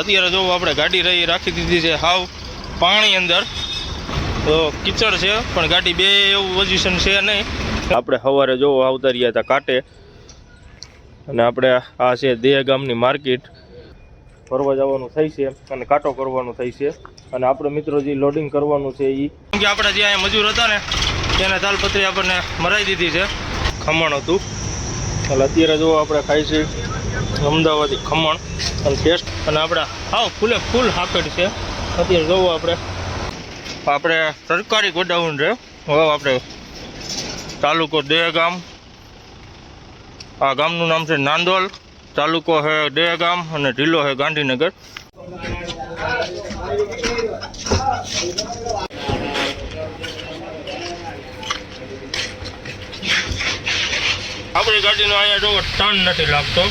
અત્યારે જો આપણે ગાડી રહી, રાખી દીધી છે હાવ પાણી અંદર. તો કીચડ છે, પણ ગાડી બે એવું પોઝિશન છે નહીં. આપણે સવારે જો આવતા રહ્યા હતા કાંટે અને આપણે આ છે દેહ ગામની માર્કેટ. ફરવા જવાનું થાય છે અને કાંટો કરવાનું થાય છે. અને આપણે મિત્રો જે લોડિંગ કરવાનું છે એ કે આપણે જે અહીંયા મજૂર હતા ને તેને તાલપત્રી આપણને મરાઈ દીધી છે. ખમણ હતું. એટલે અત્યારે જો આપણે ખાઈ છે અમદાવાદી ખમણ અને ટેસ્ટ. અને આપણે હાવ ફૂલે ફૂલ હાકડ છે. અત્યારે જોવો આપણે. આપણે સરકારી ગોડાઉન છે. હવે આપણે તાલુકો દેહગામ આ ગામનું નામ છે નાંદોલ. તાલુકો છે દેહગામ અને જિલ્લો છે ગાંધીનગર. આપણી ગાડીનો અહીંયા જો ટર્ન નથી લાગતો.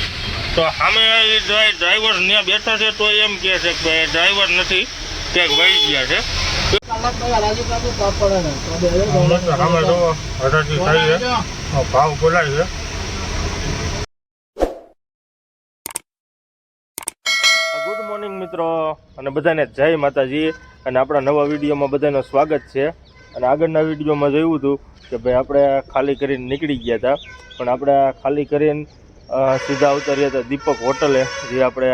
તો સામે ડ્રાઈવર ત્યાં બેઠા છે તો એમ કહે છે કે ડ્રાઈવર નથી, ક્યાંક વહી ગયા છે. ભાવ બોલાય છે. ગુડ મોર્નિંગ મિત્રો, અને બધાને જય માતાજી, અને આપણા નવા વિડીયોમાં બધાનું સ્વાગત છે. અને આગળના વિડીયોમાં જોયું હતું કે ભાઈ, આપણે ખાલી કરીને નીકળી ગયા હતા. પણ આપણે ખાલી કરીને સીધા ઉતર્યા તો દીપક હોટલે, જે આપણે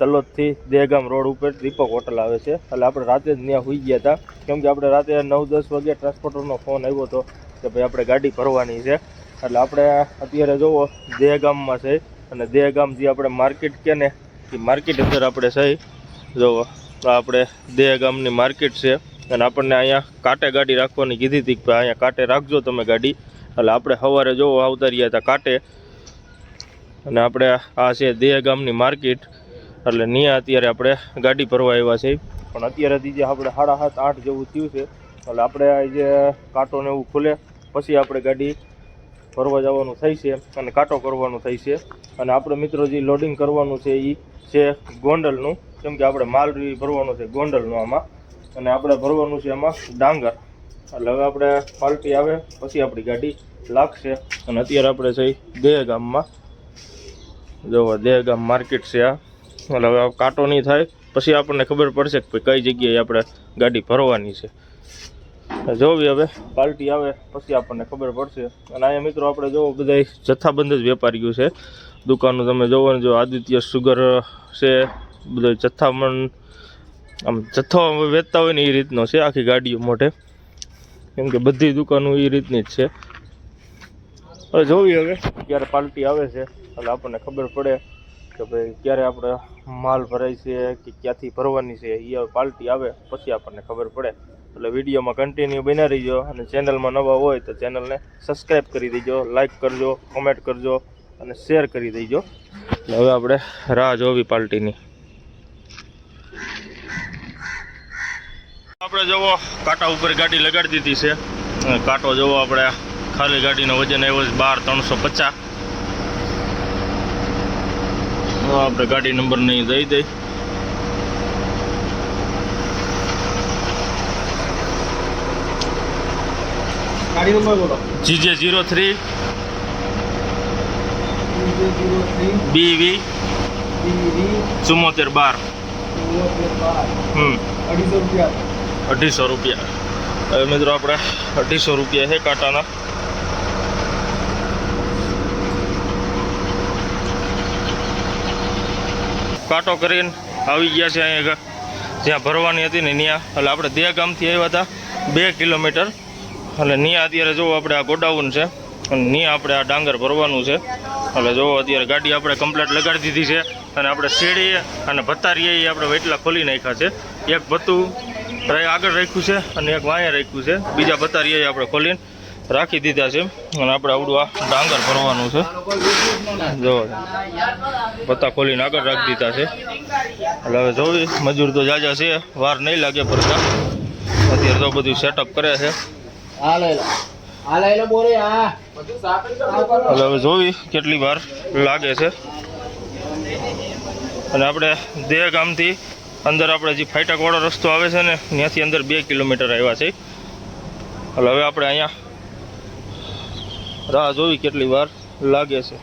તલોદથી દેગામ રોડ ઉપર દીપક હોટલ આવે છે. એટલે આપણે રાતે જ ત્યાં હોઈ ગયા હતા. કેમ કે આપણે રાતે નવ દસ વાગે ટ્રાન્સપોર્ટરનો ફોન આવ્યો હતો કે ભાઈ આપણે ગાડી ભરવાની છે. એટલે આપણે અત્યારે જુઓ દેગામમાં છે. અને દેગામ જે આપણે માર્કેટ કે ને, એ માર્કેટ અંદર આપણે છે. જુઓ તો આપણે દેગામની માર્કેટ છે. અને આપણને અહીંયા કાંટે ગાડી રાખવાની કીધી હતી કે અહીંયા કાંટે રાખજો તમે ગાડી. એટલે આપણે સવારે જોવો, આવતા રહ્યા હતા કાંટે. અને આપણે આ છે દેહ ગામની માર્કેટ. એટલે ત્યાં અત્યારે આપણે ગાડી ભરવા આવ્યા છે પણ અત્યારે જે આપણે સાડા સાત, આઠ જેવું થયું છે, એટલે આપણે જે કાંટો ને એવું ખુલે, પછી આપણે ગાડી ભરવા જવાનું થાય છે અને કાંટો કરવાનું થાય છે. અને આપણે મિત્રો જે લોડિંગ કરવાનું છે એ છે ગોંડલનું. કેમ કે આપણે માલ ભરવાનો છે ગોંડલનું આમાં. અને આપણે ભરવાનું છે એમાં ડાંગર. એટલે હવે આપણે પાલટી આવે, પછી આપણી ગાડી લાગશે. અને અત્યારે આપણે છે દેહગામમાં જો દેહગામ માર્કેટ છે આ. એટલે હવે કાંટો નહીં થાય. પછી આપણને ખબર પડશે કે કઈ જગ્યાએ આપણે ગાડી ભરવાની છે. જોવી હવે પાર્ટી આવે, પછી આપણને ખબર પડશે. અને અહીંયા મિત્રો આપણે જોવો બધા જથ્થાબંધ જ વેપારીઓ છે. દુકાનો તમે જોવો ને, જો આદિત્ય સુગર છે બધો જથ્થામણ, આમ જથ્થો વેચતા હોય ને એ રીતનો છે, આખી ગાડીઓ મોઢે. કેમ કે બધી દુકાનો એ રીતની જ છે. હવે જોવી હવે, ક્યારે પાર્ટી આવે છે. એટલે આપણને ખબર પડે કે ભાઈ ક્યારે આપણે માલ ભરાય છે કે ક્યાંથી ભરવાની છે એ પાર્ટી આવે, પછી આપણને ખબર પડે. એટલે વિડીયોમાં કન્ટિન્યુ બના રહીજો અને ચેનલમાં નવા હોય તો ચેનલને સબસ્ક્રાઈબ કરી દેજો લાઈક કરજો કોમેન્ટ કરજો અને શેર કરી દેજો. એટલે હવે આપણે રાહ જોવી પાર્ટીની આપણે જવો, કાંટા ઉપર ગાડી લગાડી દીધી છે. કાંટો જવો, આપણે ખાલી ગાડીનો વજન આવ્યો છે બાર ત્રણસો પચાસ. આપણે ગાડી નંબર નહીં દઈ. દઈ ગાડી નંબર બોલો. GJ zero three. બીવી. ચુમ્મોતેર બાર. હમ. અઢીસો રૂપિયા. અઢીસો રૂપિયા. હવે મિત્રો આપણે અઢીસો રૂપિયા છે કાંટાના. કાંટો કરીને આવી ગયા છે અહીંયા જ્યાં ભરવાની હતી ને ત્યાં એટલે આપણે દે ગામથી આવ્યા હતા, બે કિલોમીટર. એટલે ત્યાં અત્યારે જુઓ આપણે આ ગોડાઉન છે. અને ત્યાં આપણે આ ડાંગર ભરવાનું છે. એટલે જુઓ અત્યારે ગાડી આપણે કમ્પ્લેટ લગાડી દીધી છે. અને આપણે શેડીએ અને ભત્તારીએ આપણે વેટલા ખોલી નાખ્યા છે. એક ભત્તું આગળ રાખ્યું છે અને એક વાંયા રાખ્યું છે. બીજા ભત્તારીએ આપણે ખોલીને રાખી દીધા છે અને આપણે આવડું આ ડાંગર ભરવાનું છે. જો પત્તા ખોલીને આગળ રાખી દીધા છે. એટલે હવે જોવી મજૂર તો જાજા છે વાર નહીં લાગે ભરતા. અત્યારે તો બધું સેટઅપ કરે છે. એટલે હવે જોવી કેટલી વાર લાગે છે. અને આપણે દેહ ગામથી અંદર આપણે જે ફાઈટાકવાળો રસ્તો આવે છે ને ત્યાંથી અંદર બે કિલોમીટર આવ્યા છે. એટલે હવે આપણે અહીંયા રાહ જોવી કેટલી વાર લાગે છે.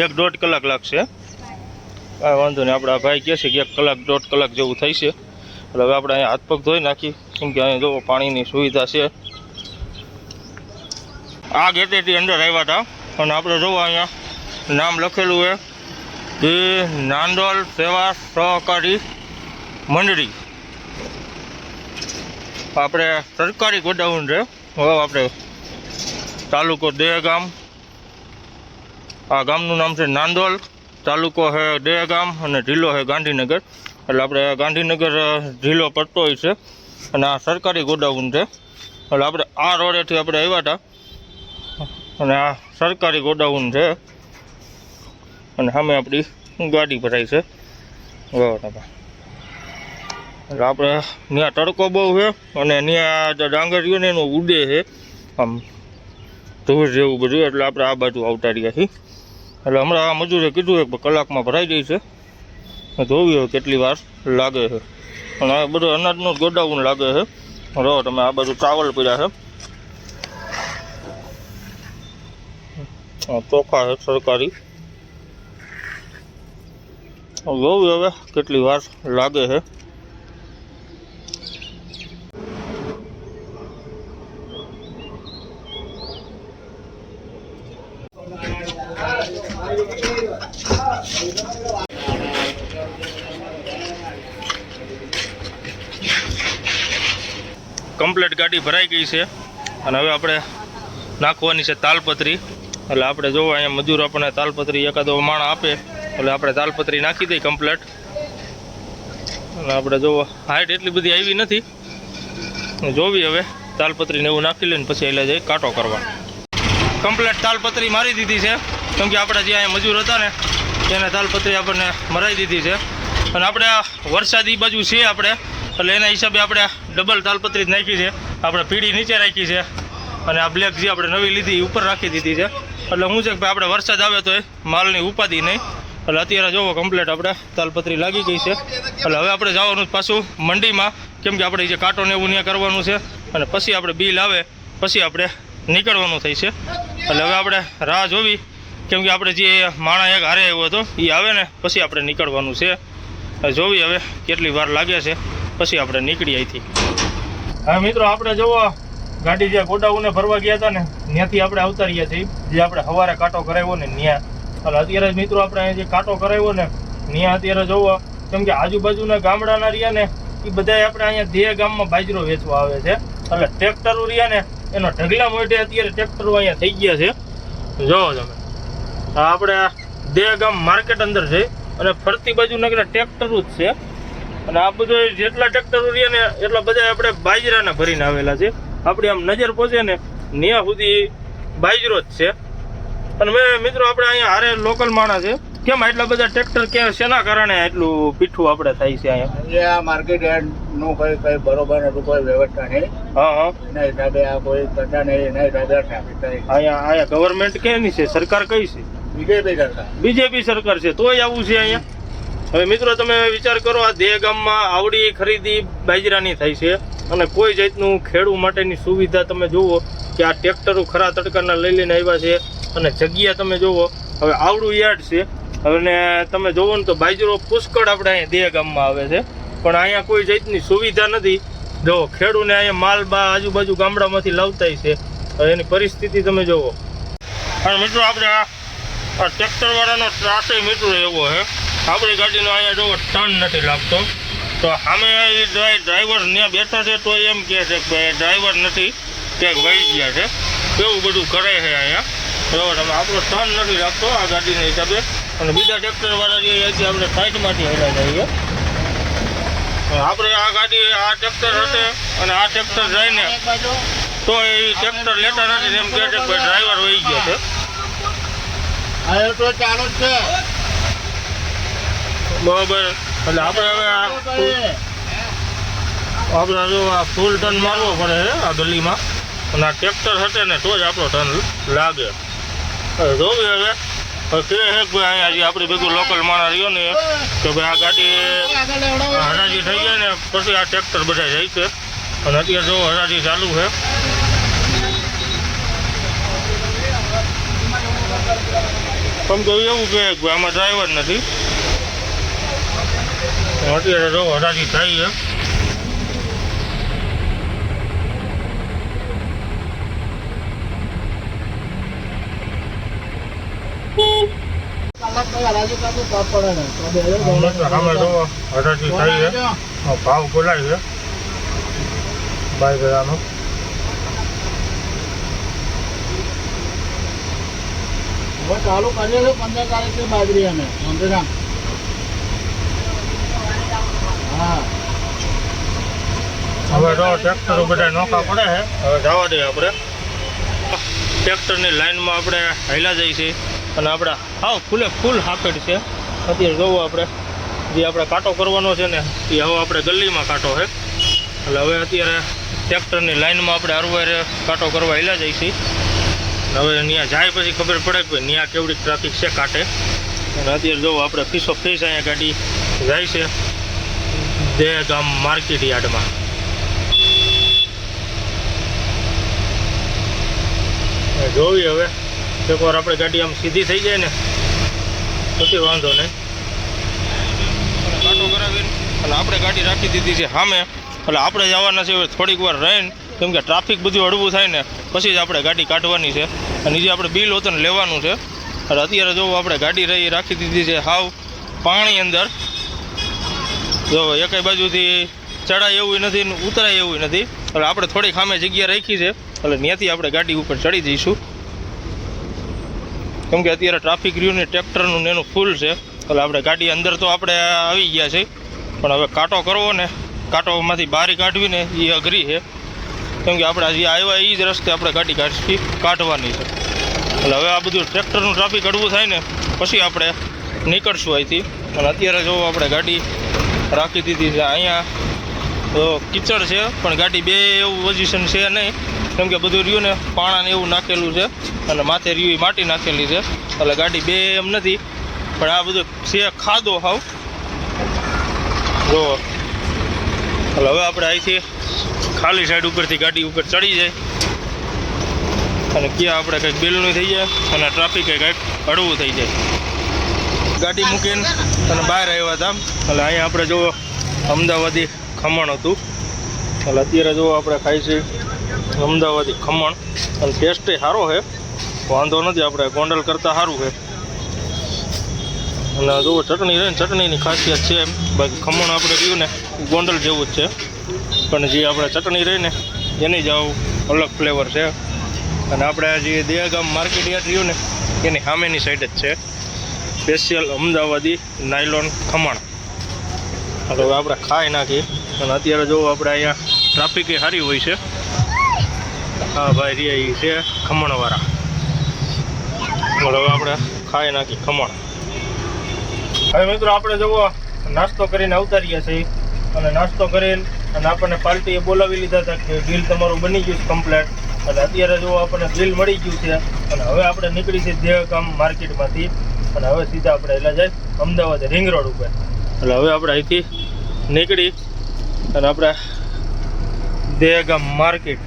એક દોઢ કલાક લાગશે. કાંઈ વાંધો નહીં. આપણા ભાઈ કહે છે કે એક કલાક, દોઢ કલાક જેવું થાય છે. એટલે હવે આપણે અહીંયા હાથ પગ ધોઈ નાખી. કેમ કે અહીંયા જો પાણીની સુવિધા છે. આ ગેટેથી અંદર આવ્યા હતા. અને આપણે જોવો અહીંયા નામ લખેલું છે. એ નાંદોલ સેવા સહકારી મંડળી. આપણે સરકારી ગોડાઉન છે. હવે આપણે તાલુકો દેહગામ. આ ગામનું નામ છે નાંદોલ. તાલુકો છે દેહગામ અને જિલ્લો છે ગાંધીનગર. એટલે આપણે ગાંધીનગર જિલ્લો પડતો હોય છે અને આ સરકારી ગોડાઉન છે. એટલે આપણે આ રોડેથી આપણે આવ્યા હતા અને આ સરકારી ગોડાઉન છે. અને સામે આપણી ગાડી ભરાઈ છે. બરાબર એટલે આપણે ત્યાં તડકો બહુ છે અને ત્યાં ડાંગર રહ્યો ને એનું ઉડે છે. આમ ધૂળ જેવું બધું, એટલે આપણે આ બાજુ આવતા છીએ. એટલે હમણાં આ મજૂરે કીધું એક કલાકમાં ભરાઈ જાય છે. જોવી હવે કેટલી વાર લાગે છે. પણ આ બધું અનાજનું ગોડાઉન લાગે છે. રહો તમે આ બાજુ ચાવલ પડ્યા છે. ચોખા છે સરકારી. જોવી હવે કેટલી વાર લાગે છે. કમ્પ્લીટ ગાડી ભરાઈ ગઈ છે. અને હવે આપણે નાખવાની છે તાલપત્રી. એટલે આપણે જોવો અહીંયા મજૂર આપણને તાલપત્રી એકાદો માણ આપે. એટલે આપણે તાલપત્રી નાખી દઈએ કમ્પ્લેટ. અને આપણે જોવો હાઈટ એટલી બધી આવી નથી. જોવી હવે, તાલપત્રીને એવું નાખી લઈને પછી એટલે જઈ કાંટો કરવા. કમ્પ્લેટ તાલપત્રી મારી દીધી છે. કેમ કે આપણે જે અહીંયા મજૂર હતા ને, એને તાલપત્રી આપણને મરાઈ દીધી છે. અને આપણે વરસાદી બાજુ છે આપણે, એટલે એના હિસાબે આપણે ડબલ તાલપત્રી જ નાખી છે. આપણે પીળી નીચે રાખી છે અને આ બ્લેક જે આપણે નવી લીધી એ ઉપર રાખી દીધી છે. એટલે હું છે કે ભાઈ આપણે વરસાદ આવે તો એ માલની ઉપાધિ નહીં. એટલે અત્યારે જોવો કમ્પ્લેટ આપણે તાલપત્રી લાગી ગઈ છે. એટલે હવે આપણે જવાનું પાછું મંડીમાં, કેમ કે આપણે જે કાંટો ને એવું ત્યાં કરવાનું છે. અને પછી આપણે બિલ આવે, પછી આપણે નીકળવાનું થઈ છે. એટલે હવે આપણે રાહ જોવી. કેમ કે આપણે જે માણા એક હારે આવ્યો હતો એ આવે ને, પછી આપણે નીકળવાનું છે. જોવી હવે કેટલી વાર લાગે છે, પછી આપણે નીકળી અહીંથી. હવે મિત્રો, આપણે જોવો ગાડી જે ગોડાઉને ભરવા ગયા હતા ને, ત્યાંથી આપણે આવતા છીએ. જે આપણે સવારે કાંટો કરાવ્યો ને ત્યાં એટલે અત્યારે મિત્રો, આપણે અહીંયા જે કાંટો કરાવ્યો ને ત્યાં અત્યારે જોવો કેમ કે આજુબાજુના ગામડાના રહ્યા ને એ બધાય આપણે અહીંયા દેહ ગામમાં બાજરો વેચવા આવે છે. એટલે ટ્રેક્ટરો રહ્યા ને, એનો ઢગલા મોઢે અત્યારે ટ્રેક્ટરો અહીંયા થઈ ગયા છે. જોવો તમે. આપણે દેહગામ માર્કેટ અંદર છે. અને ફરતી બાજુ નગર ટ્રેક્ટરો જ છે. અને આ બધું જેટલા ટ્રેક્ટરો રહ્યા ને એટલા બધા આપણે બાજરાના ભરીને આવેલા છે. આપણી આમ નજર પહોંચે ને ત્યાં સુધી બાજરો જ છે. અને મેં મિત્રો આપણે અહીંયા હારે લોકલ માણસ છે. કેમ આટલા બધા ટ્રેક્ટર ક્યાં શેના કારણે આટલું પીઠું આપણે થાય છે અહીંયા? એટલે આ માર્કેટનું કઈ કઈ બરોબર નથી કોઈ વ્યવસ્થા નહીં. હા હા. એના હિસાબે આ કોઈ કરતા નહીં એના હિસાબે થાય અહીંયા અહીંયા ગવર્મેન્ટ કેની છે? સરકાર કઈ છે? બીજેપી સરકાર છે, તોય આવું છે અહીંયા. હવે મિત્રો, તમે વિચાર કરો, આ દેહ ગામમાં આવડી ખરીદી બાજરાની થાય છે અને કોઈ જાતનું ખેડૂ માટેની સુવિધા તમે જુઓ કે આ ટ્રેક્ટરો ખરા તડકાના લઈ લઈને આવ્યા છે અને જગ્યા તમે જુઓ, હવે આવડું યાર્ડ છે. અને તમે જુઓ ને તો બાજરો પુષ્કળ આપણે અહીંયા દેહ ગામમાં આવે છે. પણ અહીંયા કોઈ જાતની સુવિધા નથી. જો ખેડૂને અહીંયા માલ બા આજુબાજુ ગામડામાંથી લાવતાય છે એની પરિસ્થિતિ તમે જુઓ. અને મિત્રો, આપણે આ આ ટ્રેક્ટર વાળાનો ત્રાસે મીટર એવો છે. આપણી ગાડીનો અહીંયા જોવો ટર્ન નથી લાગતો. તો એ ડ્રાઈવર ત્યાં બેઠા છે તો એમ કહે છે કે ડ્રાઈવર નથી ક્યાંક વહી ગયા છે. એવું બધું કરે છે અહીંયા? બરાબર તમે આપણો ટર્ન નથી લાગતો આ ગાડીના હિસાબે. અને બીજા ટ્રેક્ટર વાળા જે અહીંથી આપણે સાઈડમાંથી હેલા જઈએ આપણે આ ગાડી આ ટ્રેક્ટર હશે અને આ ટ્રેક્ટર જઈને તો એ ટ્રેક્ટર લેતા નથી એમ કહે છે કે ડ્રાઈવર વહી ગયો છે. હવે તો ચાલુ જ છે. બરાબર. એટલે આપણે હવે આપણે જો આ ફૂલ ટર્ન મારવો પડે આ ગલીમાં. અને આ ટ્રેક્ટર હશે ને તો જ આપણો ટર્ન લાગે. જોવી હવે. આપણી ભેગું લોકલ માણસ રહ્યો ને કે ભાઈ આ ગાડી હરાજી થઈ જાય ને પછી આ ટ્રેક્ટર બધા જાય છે. અને અત્યારે જો હરાજી ચાલુ છે. કેમ કહ્યું એવું કે આમાં ડ્રાઈવર નથી. અત્યારે તો હરાજી થઈ છે. ભાવ બોલાય છે. બાય ગયાનો હવે જવા દઈએ આપણે. ટ્રેક્ટરની લાઈનમાં આપણે હાલ્યા જઈએ છીએ. અને આપણા હાવ ફૂલે ફૂલ હાફેડ છે. અત્યારે જોવું આપણે, જે આપણે કાંટો કરવાનો છે ને, એ હવે આપણે ગલીમાં કાંટો છે. એટલે હવે અત્યારે ટ્રેક્ટરની લાઈનમાં આપણે હરવારે કાંટો કરવા હેલા અને હવે ત્યાં જાય પછી ખબર પડે કે ત્યાં કેવડી ટ્રાફિક છે કાંટે અને અત્યારે જો આપણે ફીસો ફીસ અહીંયા ગાડી જાય છે. દે ગામ માર્કેટ યાર્ડમાં. જોવી હવે. એકવાર આપણે ગાડી આમ સીધી થઈ જાય ને, પછી વાંધો નહીં. કાંટો કરાવીને અને આપણે ગાડી રાખી દીધી છે સામે. એટલે આપણે જવાના છે થોડીક વાર રહીને, કેમ કે ટ્રાફિક બધું હળવું થાય ને. પછી જ આપણે ગાડી કાઢવાની છે. અને જે આપણે બિલ હોતું લેવાનું છે. અને અત્યારે જો આપણે ગાડી રહી, રાખી દીધી છે હાવ પાણી અંદર. જો એકેય બાજુથી ચડાય એવું નથી ઉતરાય એવું નથી. એટલે આપણે થોડીક સામે જગ્યા રાખી છે. એટલે ત્યાંથી આપણે ગાડી ઉપર ચડી જઈશું. કેમ કે અત્યારે ટ્રાફિક રહ્યું ને ટ્રેક્ટરનું એનું ફૂલ છે. એટલે આપણે ગાડી અંદર તો આપણે આવી ગયા છે. પણ હવે કાંટો કરવો ને. કાંટોમાંથી બારી કાઢવીને એ અઘરી છે. કેમ કે આપણે હજી આવ્યા એ જ રસ્તે આપણે ગાડી કાઢી કાઢવાની છે. એટલે હવે આ બધું ટ્રેક્ટરનું ટ્રાફિક અડવું થાય ને, પછી આપણે નીકળશું અહીંથી. અને અત્યારે જો આપણે ગાડી રાખી દીધી છે અહીંયા, તો કીચડ છે, પણ ગાડી બે એવું પોઝિશન છે નહીં. કેમ કે બધું રહ્યું ને, પાણાને એવું નાખેલું છે, અને માથે રહ્યું એ માટી નાખેલી છે. એટલે ગાડી બે એમ નથી, પણ આ બધું છે ખાધો હાવ. જો, એટલે હવે આપણે અહીંથી ખાલી સાઈડ ઉપરથી ગાડી ઉપર ચડી જાય. અને ક્યાં આપણે કંઈક બિલનું થઈ જાય અને ટ્રાફિક કંઈક હળવું થઈ જાય. ગાડી મૂકીને અને બહાર આવ્યા હતા એટલે અહીંયા આપણે જો અમદાવાદી ખમણ હતું. એટલે અત્યારે જો આપણે ખાઈ છીએ અમદાવાદી ખમણ. અને ટેસ્ટ સારો છે. વાંધો નથી, આપણે ગોંડલ કરતાં સારું છે. અને જો ચટણી રહે ને, ચટણીની ખાસિયત છે બાકી ખમણ આપણે રહ્યું ને, ગોંડલ જેવું જ છે. પણ જે આપણે ચટણી રહી ને, એની જ અલગ ફ્લેવર છે. અને આપણે જે દેગામ માર્કેટ યાર્ડ રહ્યું ને, એની સામેની સાઈડ જ છે. સ્પેશિયલ અમદાવાદી નાયલોન ખમણ. એટલે હવે આપણે ખાઈ નાખીએ. અને અત્યારે જો આપણે અહીંયા ટ્રાફિક સારી હોય છે. હા ભાઈ રે છે ખમણવાળા. હવે આપણે ખાઈ નાખી ખમણ. હવે મિત્રો, આપણે જુઓ, નાસ્તો કરીને અવતારીએ છીએ. અને નાસ્તો કરીને અને આપણને પાર્ટીએ બોલાવી લીધા હતા કે બિલ તમારું બની ગયું છે કમ્પ્લેટ અને અત્યારે જો આપણને બિલ મળી ગયું છે, અને હવે આપણે નીકળી છીએ દેહગામ માર્કેટમાંથી, અને હવે સીધા આપણે એટલે જાય અમદાવાદ રિંગ રોડ ઉપર. એટલે હવે આપણે અહીંથી નીકળી, અને આપણે દેહગામ માર્કેટ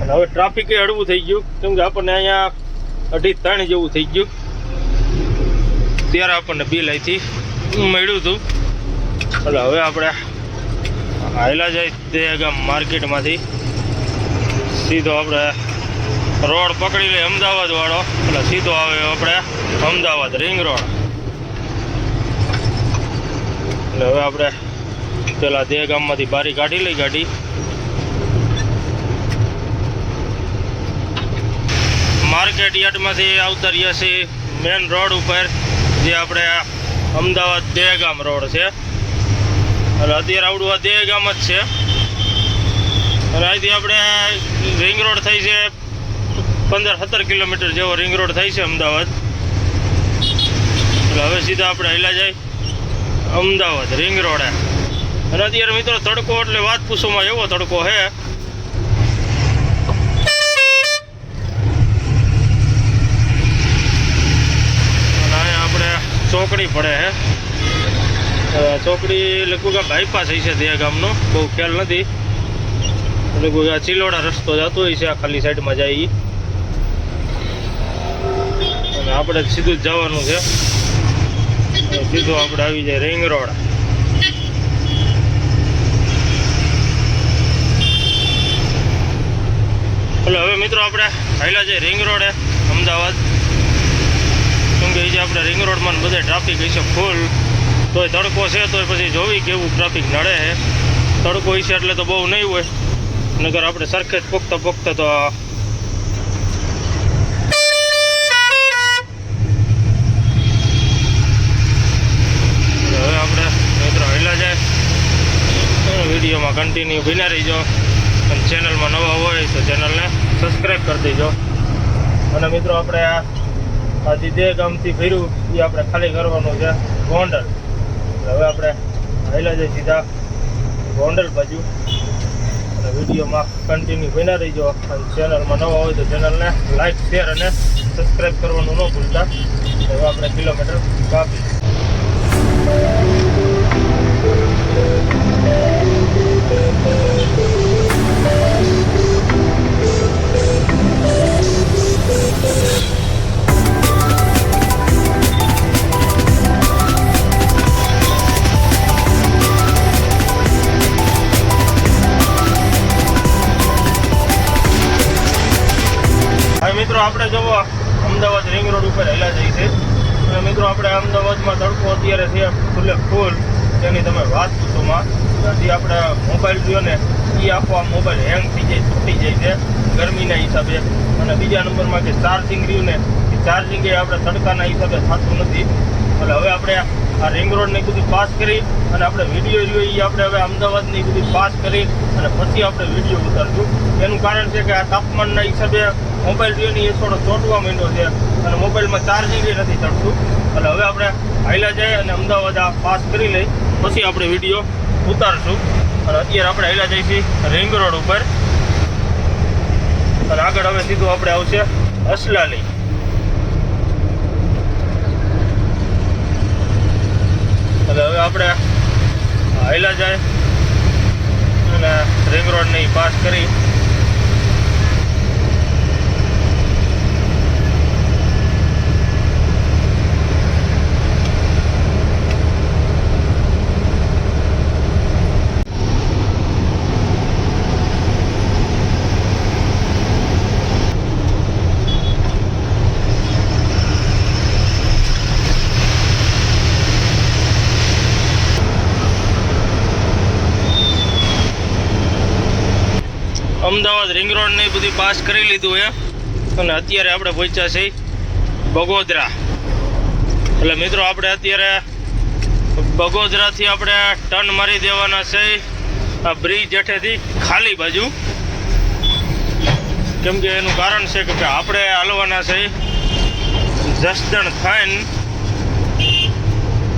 અને હવે ટ્રાફિક એ હળવું થઈ ગયું, કેમ કે આપણને અહીંયા અઢી ત્રણ જેવું થઈ ગયું. ત્યારે આપણને બિલ અહીંથી મળ્યું હતું. એટલે હવે આપણે હાયલા જાય દેહગામ માર્કેટમાંથી. સીધો આપણે રોડ પકડી લઈએ અમદાવાદ વાળો. એટલે સીધો આવે આપણે અમદાવાદ, રિંગ રોડ. એટલે હવે આપણે પેલા દેહગામમાંથી બારી કાઢી લઈ ગાડી. માર્કેટ યાર્ડમાંથી આવતા રહ્યા છીએ મેન રોડ ઉપર, જે આપણે અમદાવાદ અમદાવાદ દેહગામ રોડ છે. એટલે અત્યારે આવડું અધ્યાય ગામ જ છે. અને અહીંથી આપણે રિંગ રોડ થઈ છે પંદર સત્તર કિલોમીટર જેવો રિંગ રોડ થાય છે અમદાવાદ. એટલે હવે સીધા આપણે હેલા જાય અમદાવાદ રિંગ રોડે અને અત્યારે મિત્રો તડકો એટલે વાત પૂછોમાં એવો તડકો છે ચોકડી પડે અ, ચોકડી લગભગ આ બાયપાસ છે તે ગામનો. બહુ ખ્યાલ નથી. લગભગ આ ચિલોડા રસ્તો જતો હોય છે, આ ખાલી સાઈડમાં જાય અને આપણે સીધું જ જવાનું છે. સીધું આપણે આવી જાય રિંગ રોડ એટલે હવે મિત્રો આપણે હાઈલા છે રિંગ રોડે અમદાવાદ. કેમ કે આપણે રિંગ રોડમાં બધે ટ્રાફિક હશે ફૂલ તોય તડકો છે, તોય પછી જોવી કેવું ટ્રાફિક નડે છે. તડકો છે એટલે તો બહુ નહીં હોય. નગર આપણે સરખે જ પોખતા પોખતા તો હવે આપણે મિત્રો હેલા જાય. વિડીયોમાં કન્ટિન્યુ બિના રહીજો અને ચેનલમાં નવા હોય તો ચેનલને સબસ્ક્રાઈબ કરી દેજો. અને મિત્રો આપણે આ દીદે ગામથી ફર્યું એ આપણે ખાલી કરવાનું છે. ગોંડલ. હવે આપણે રહેલા જઈએ સીધા ગોંડલ બાજુ. અને વિડીયોમાં કન્ટિન્યુ બના રહીજો. અને ચેનલમાં નવા હોય તો ચેનલને લાઈક શેર અને સબસ્ક્રાઈબ કરવાનું ન ભૂલતા. હવે આપણે કિલોમીટર કાપી હવે એ આપણે તડકાના હિસાબે થતું નથી. એટલે હવે આપણે આ રિંગ રોડ ને બધું પાસ કરી અને આપણે વીડિયો રહ્યો એ આપણે હવે અમદાવાદની બધું પાસ કરી અને પછી આપણે વીડિયો ઉતારશું. એનું કારણ છે કે આ તાપમાનના હિસાબે મોબાઈલ રહ્યો ને એ થોડો ચોંટવા માંડ્યો છે અને મોબાઈલમાં ચાર્જિંગ નથી ચડતું. એટલે હવે આપણે હાઈલા જાય અને અમદાવાદ આ પાસ કરી લઈ, પછી આપણે વીડિયો ઉતારશું. અને અત્યારે આપણે હાઈલા જઈશું રિંગ રોડ ઉપર. અને આગળ હવે સીધું આપણે આવશે અસલાલી. એટલે હવે આપણે હાઈલા જાય. અને રિંગ રોડ ને પાસ કરી. અમદાવાદ રિંગ રોડ ને બધી પાસ કરી લીધું છે અને અત્યારે આપણે પહોંચ્યા છીએ બગોદરા. એટલે મિત્રો, આપણે અત્યારે બગોદરાથી આપણે ટર્ન મારી દેવાના છે આ બ્રિજ હેઠેથી ખાલી બાજુ. કેમ કે એનું કારણ છે કે આપણે હાલવાના છે જસદણ થઈને.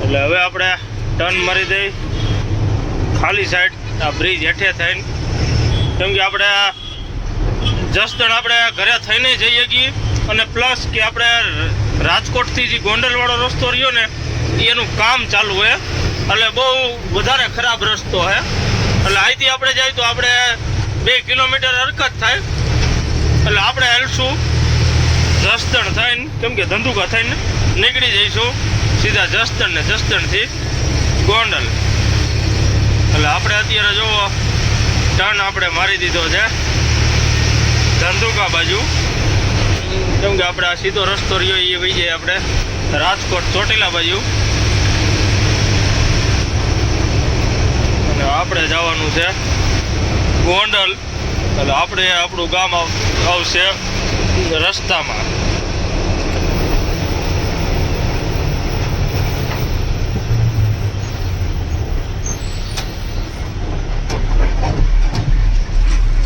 એટલે હવે આપણે ટર્ન મારી દઈ ખાલી સાઈડ આ બ્રિજ હેઠે થઈને. કેમ કે આપણે જસદણ આપણે ઘરે થઈને જઈએ છીએ અને પ્લસ કે આપણે રાજકોટથી જે ગોંડલવાળો રસ્તો રહ્યો ને એનું કામ ચાલુ છે. એટલે બહુ વધારે ખરાબ રસ્તો છે. એટલે અહીંથી આપણે જઈએ તો આપણે બે કિલોમીટર હરકત થાય. એટલે આપણે હેલશું. જસદણ થઈને, કેમ કે ધંધુકા થઈને નીકળી જઈશું. સીધા જસદણ ને જસદણથી ગોંડલ. એટલે આપણે અત્યારે જોવો ટર્ન આપણે મારી દીધો છે. ધંધુકા બાજુ. કેમ કે આપણે આ સીધો રસ્તો રહ્યો એ વહી જાય આપણે. રાજકોટ ચોટીલા બાજુ. અને આપણે જવાનું છે ગોંડલ. એટલે આપણે આપણું ગામ આવશે રસ્તામાં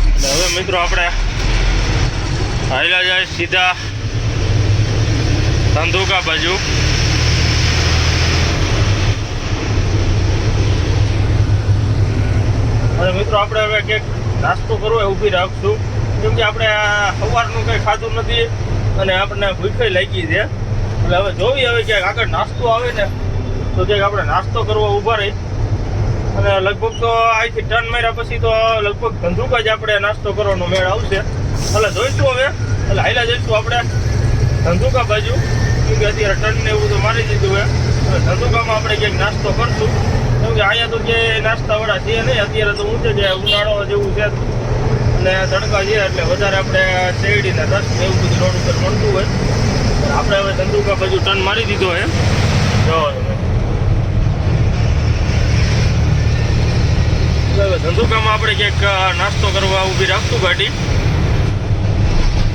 એટલે હવે મિત્રો, આપણે હાઈલા જાય સીધા ધંધુકા બાજુ. અને મિત્રો, આપણે હવે કંઈક નાસ્તો કરવો એ ઊભી રાખશું. કેમ કે આપણે સવારનું કંઈ ખાધું નથી અને આપણને ભૂખે લાગી છે. એટલે હવે જોવી હવે ક્યાંક આગળ નાસ્તો આવે ને, તો ક્યાંક આપણે નાસ્તો કરવો ઊભા રહી. અને લગભગ તો અહીંથી ટર્ન માર્યા પછી તો લગભગ ધંધુકા જ આપણે નાસ્તો કરવાનો મેળ આવશે. એટલે જોઈશું હવે. એટલે હાઈલા જઈશું આપણે. ધંધુકા બાજુ. કેમકે અત્યારે ટર્ન ને એવું તો મારી દીધું હે અને ધંધુકામાં આપણે ક્યાંક નાસ્તો કરશું. કેમ કે અહીંયા તો ક્યાંય નાસ્તાવાળા છે નહીં. અત્યારે તો ઊંચે છે ઉનાળો જેવું છે. અને તડકા છે એટલે વધારે આપણે શેરડીના રસ ને એવું બધું રોડ ઉપર મળતું હોય. આપણે હવે ધંધુકા બાજુ ટર્ન મારી દીધો હે જો હવે ધંધુકામાં આપણે ક્યાંક નાસ્તો કરવા ઊભી રાખતું ગાડી.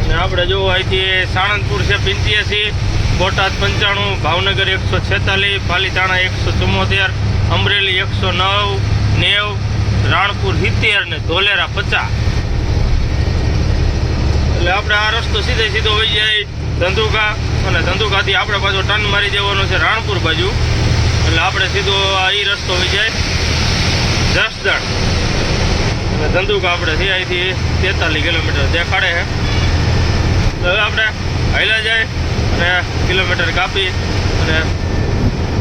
અને આપણે જો અહીંથી સાણંદપુર છે પંચ્યાસી બોટાદ પંચાણું, ભાવનગર એકસો છેતાલીસ, પાલીતાણા એકસો ચુમ્મોતેર, અમરેલી એકસો નવ, નેવ, રાણપુર સિત્તેર ને ધોલેરા પચાસ. એટલે આપણે આ રસ્તો સીધે સીધો વહી જાય ધંધુકા અને ધંધુકાથી આપણે પાછો ટર્ન મારી દેવાનો છે રાણપુર બાજુ. એટલે આપણે સીધો આ એ રસ્તો વહી જાય. જસદણ અને ધંધુકા આપણે છે અહીંથી તેતાલીસ કિલોમીટર દેખાડે છે. હવે આપણે હાલ્યા જાય અને કિલોમીટર કાપી અને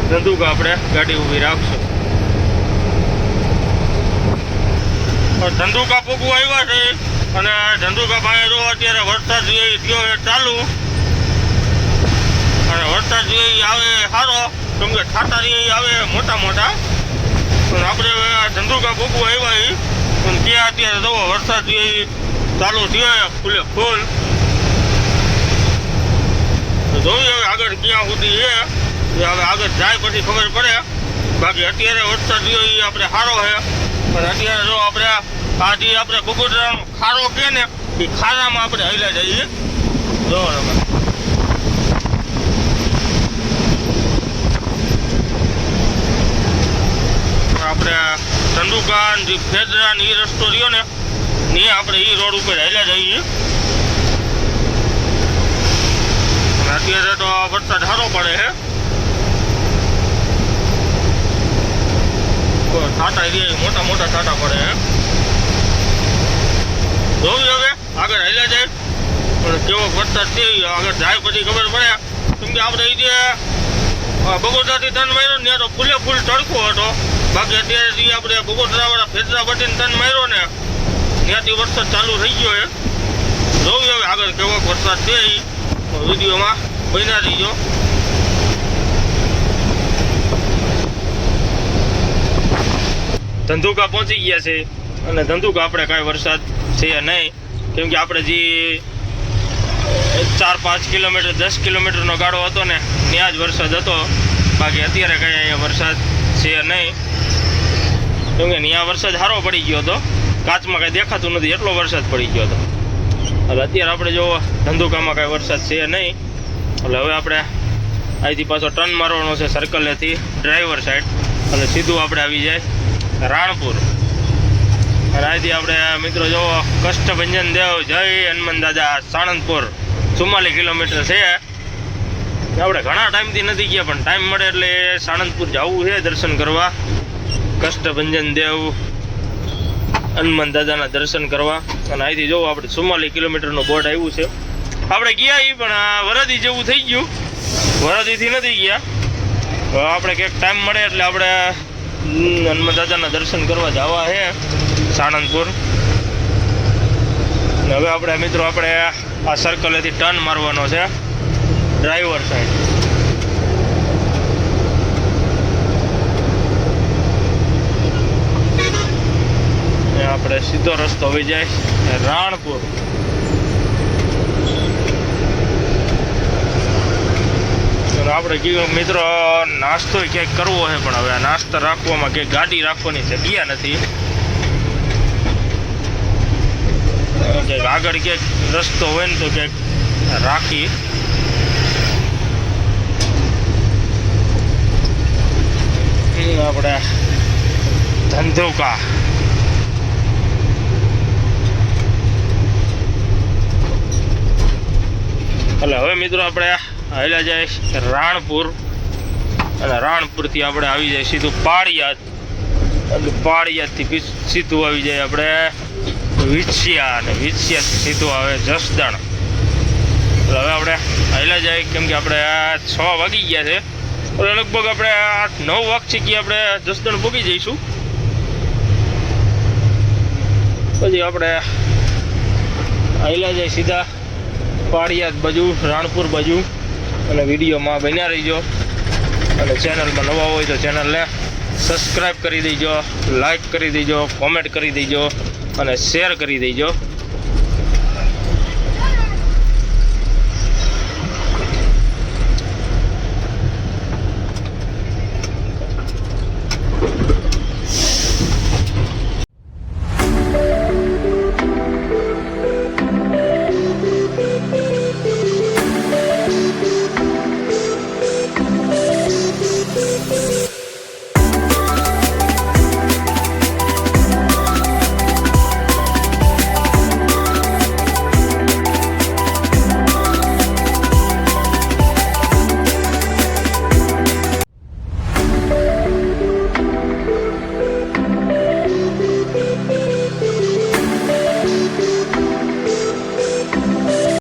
ધંધુકા આપણે ગાડી ઊભી રાખશું. ધંધુકા પૂગવું આવ્યા છે અને ધંધુકા પાસે જો અત્યારે વરસાદ જે થયો એ ચાલુ. અને વરસાદ જે આવે સારો. કેમ કે ઠાટા જે આવે મોટા મોટા. પણ આપણે ધંધુકા પૂગવું આવ્યા પણ ત્યાં અત્યારે જુઓ વરસાદ ચાલુ થયો ફૂલે ફૂલ. જોઈએ હવે આગળ ક્યાં સુધી છે. હવે આગળ જાય પછી ખબર પડે. બાકી અત્યારે વરસાદ એ આપણે સારો છે. પણ અત્યારે જો આપણે આજે આપણે બગોદરાનો ખારો કે ને, એ ખારામાં આપણે હૈલા જઈએ. જો આપણે ચંદુકાન જે ફેદરાન એ રસ્તો રહ્યો ને એ આપણે એ રોડ ઉપર હાલ્યા જઈએ. અત્યારે તો વરસાદ સારો પડે છે ટાટા એરિયા મોટા મોટા ટાટા પડે છે જોયું હવે, આગળ હાલ્યા જાય. પણ કેવો વરસાદ છે આગળ જાય પછી ખબર પડે. કેમ કે આપણે એ જે બગોદરાથી તન માર્યો ને તો ફૂલે ફૂલ તડકો હતો. બાકી અત્યારે જે આપણે બગોદરાવાળા ફેદરા બટીને તન માર્યો ને, ત્યાંથી વરસાદ ચાલુ થઈ ગયો છે જોયું હવે આગળ કેવો વરસાદ છે એ વિડીયોમાં બન્યા રહીજો. ધંધુકા પહોંચી ગયા છે અને ધંધુકા આપણે કાંઈ વરસાદ છે નહીં. કેમ કે આપણે જે ચાર પાંચ કિલોમીટર, દસ કિલોમીટરનો ગાળો હતો ને, ત્યાં જ વરસાદ હતો. બાકી અત્યારે કાંઈ અહીંયા વરસાદ છે નહીં. કેમ કે અહીંયા વરસાદ સારો પડી ગયો હતો. કાચમાં કાંઈ દેખાતું નથી, એટલો વરસાદ પડી ગયો હતો. એટલે અત્યારે આપણે જો ધંધુકામાં કાંઈ વરસાદ છે નહીં. એટલે હવે આપણે અહીંથી પાછો ટર્ન મારવાનો છે સર્કલેથી ડ્રાઈવર સાઈડ એટલે સીધું આપણે આવી જાય રાણપુર. અને અહીંથી આપણે, મિત્રો, જો કષ્ટભંજન દેવ, જય હનુમાન દાદા, સાણંદપુર. ચુમ્માલીસ કિલોમીટર છે. આપણે ઘણા ટાઈમથી નથી ગયા, પણ ટાઈમ મળે એટલે સાણંદપુર જવું છે દર્શન કરવા. કષ્ટભંજન દેવ હનુમાન દાદાના દર્શન કરવા. અને અહીંથી જોવો આપણે ચુમ્માલીસ કિલોમીટરનું બોર્ડ આવ્યું છે. આપણે ગયા એ પણ આ વરદી જેવું થઈ ગયું. વરદીથી નથી ગયા. આપણે ક્યાંક ટાઈમ મળે એટલે આપણે હનુમાન દાદાના દર્શન કરવા જવા છે સાણંદપુર. હવે આપણે મિત્રો, આપણે આ સર્કલેથી ટર્ન મારવાનો છે. ડ્રાઈવર સાઈડ આપણે સીધો રસ્તો હોઈ જાય રાણપુર. આપણે કીધું, મિત્રો, નાસ્તો ક્યાંક કરવો છે પણ હવે આ નાસ્તો રાખવામાં કે ગાડી રાખવાની જગ્યા નથી. આગળ ક્યાંક રસ્તો હોય ને તો ક્યાંક રાખી. આપણે ધંધુકા. એટલે હવે મિત્રો આપણે આવેલા જાય રાણપુર. અને રાણપુરથી આપણે આવી જાય સીધું પાળિયાદ. અને પાળિયાદથી સીધું આવી જાય આપણે વિછિયા અને વિછિયાથી સીધું આવે જસદણ. એટલે હવે આપણે આવેલા જાય કેમ કે આપણે છ વાગી ગયા છે. એટલે લગભગ આપણે આઠ નવ વાગ છીએ આપણે જસદણ પૂગી જઈશું. પછી આપણે આવેલા જાય સીધા પાળિયાદ બાજુ, રાણપુર બાજુ. અને વિડીયોમાં બન્યા રહીજો. અને ચેનલમાં નવા હોય તો ચેનલને સબસ્ક્રાઈબ કરી દેજો લાઈક કરી દેજો, કોમેન્ટ કરી દેજો, અને શેર કરી દેજો.